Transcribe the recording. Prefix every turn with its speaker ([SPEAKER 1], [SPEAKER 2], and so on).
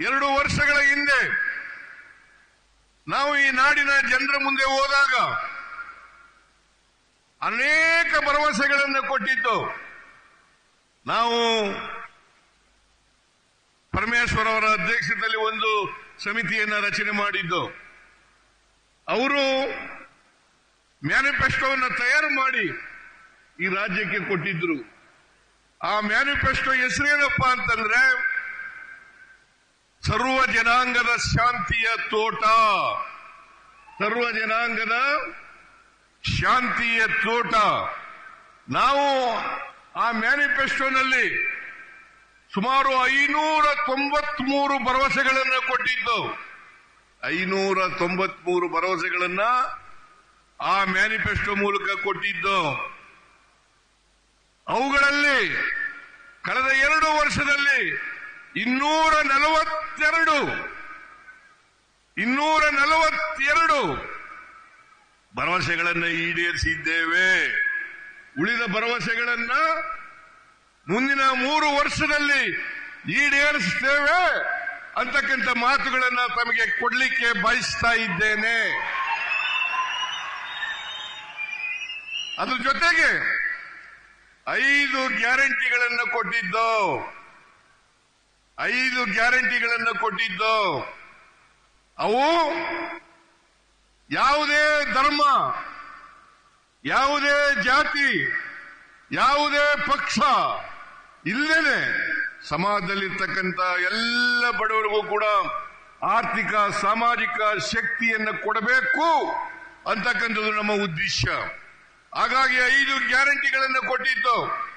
[SPEAKER 1] ಎರಡು ವರ್ಷಗಳ ಹಿಂದೆ ನಾವು ಈ ನಾಡಿನ ಜನರ ಮುಂದೆ ಹೋದಾಗ ಅನೇಕ ಭರವಸೆಗಳನ್ನು ಕೊಟ್ಟಿದ್ದು. ನಾವು ಪರಮೇಶ್ವರ್ ಅವರ ಅಧ್ಯಕ್ಷತೆಯಲ್ಲಿ ಒಂದು ಸಮಿತಿಯನ್ನ ರಚನೆ ಮಾಡಿದ್ದು. ಅವರು ಮ್ಯಾನಿಫೆಸ್ಟೋವನ್ನು ತಯಾರು ಮಾಡಿ ಈ ರಾಜ್ಯಕ್ಕೆ ಕೊಟ್ಟಿದ್ರು. ಆ ಮ್ಯಾನಿಫೆಸ್ಟೋ ಹೆಸರೇನಪ್ಪ ಅಂತಂದ್ರೆ ಸರ್ವ ಜನಾಂಗದ ಶಾಂತಿಯ ತೋಟ. ಸರ್ವ ಜನಾಂಗದ ಶಾಂತಿಯ ತೋಟ. ನಾವು ಆ ಮ್ಯಾನಿಫೆಸ್ಟೋನಲ್ಲಿ ಸುಮಾರು ಐನೂರ ತೊಂಬತ್ಮೂರು ಭರವಸೆಗಳನ್ನು ಕೊಟ್ಟಿದ್ದು. ಐನೂರ ತೊಂಬತ್ಮೂರು ಭರವಸೆಗಳನ್ನ ಆ ಮ್ಯಾನಿಫೆಸ್ಟೋ ಮೂಲಕ ಕೊಟ್ಟಿದ್ದು. ಅವುಗಳಲ್ಲಿ ಕಳೆದ ಎರಡು ವರ್ಷದಲ್ಲಿ ಇನ್ನೂರ ನಲವತ್ತೆರಡು ಇನ್ನೂರ ನಲವತ್ತೆರಡು ಭರವಸೆಗಳನ್ನು ಈಡೇರಿಸಿದ್ದೇವೆ. ಉಳಿದ ಭರವಸೆಗಳನ್ನ ಮುಂದಿನ ಮೂರು ವರ್ಷದಲ್ಲಿ ಈಡೇರಿಸುತ್ತೇವೆ ಅಂತಕ್ಕಂಥ ಮಾತುಗಳನ್ನು ತಮಗೆ ಕೊಡ್ಲಿಕ್ಕೆ ಬಯಸ್ತಾ ಇದ್ದೇನೆ. ಅದ್ರ ಜೊತೆಗೆ ಐದು ಗ್ಯಾರಂಟಿಗಳನ್ನು ಕೊಟ್ಟಿದ್ದು. ಐದು ಗ್ಯಾರಂಟಿಗಳನ್ನು ಕೊಟ್ಟಿದ್ದು. ಅವು ಯಾವುದೇ ಧರ್ಮ, ಯಾವುದೇ ಜಾತಿ, ಯಾವುದೇ ಪಕ್ಷ ಇಲ್ಲೇನೆ ಸಮಾಜದಲ್ಲಿರ್ತಕ್ಕಂಥ ಎಲ್ಲ ಬಡವರಿಗೂ ಕೂಡ ಆರ್ಥಿಕ, ಸಾಮಾಜಿಕ ಶಕ್ತಿಯನ್ನು ಕೊಡಬೇಕು ಅಂತಕ್ಕಂಥದ್ದು ನಮ್ಮ ಉದ್ದೇಶ. ಹಾಗಾಗಿ ಐದು ಗ್ಯಾರಂಟಿಗಳನ್ನು ಕೊಟ್ಟಿದ್ದು.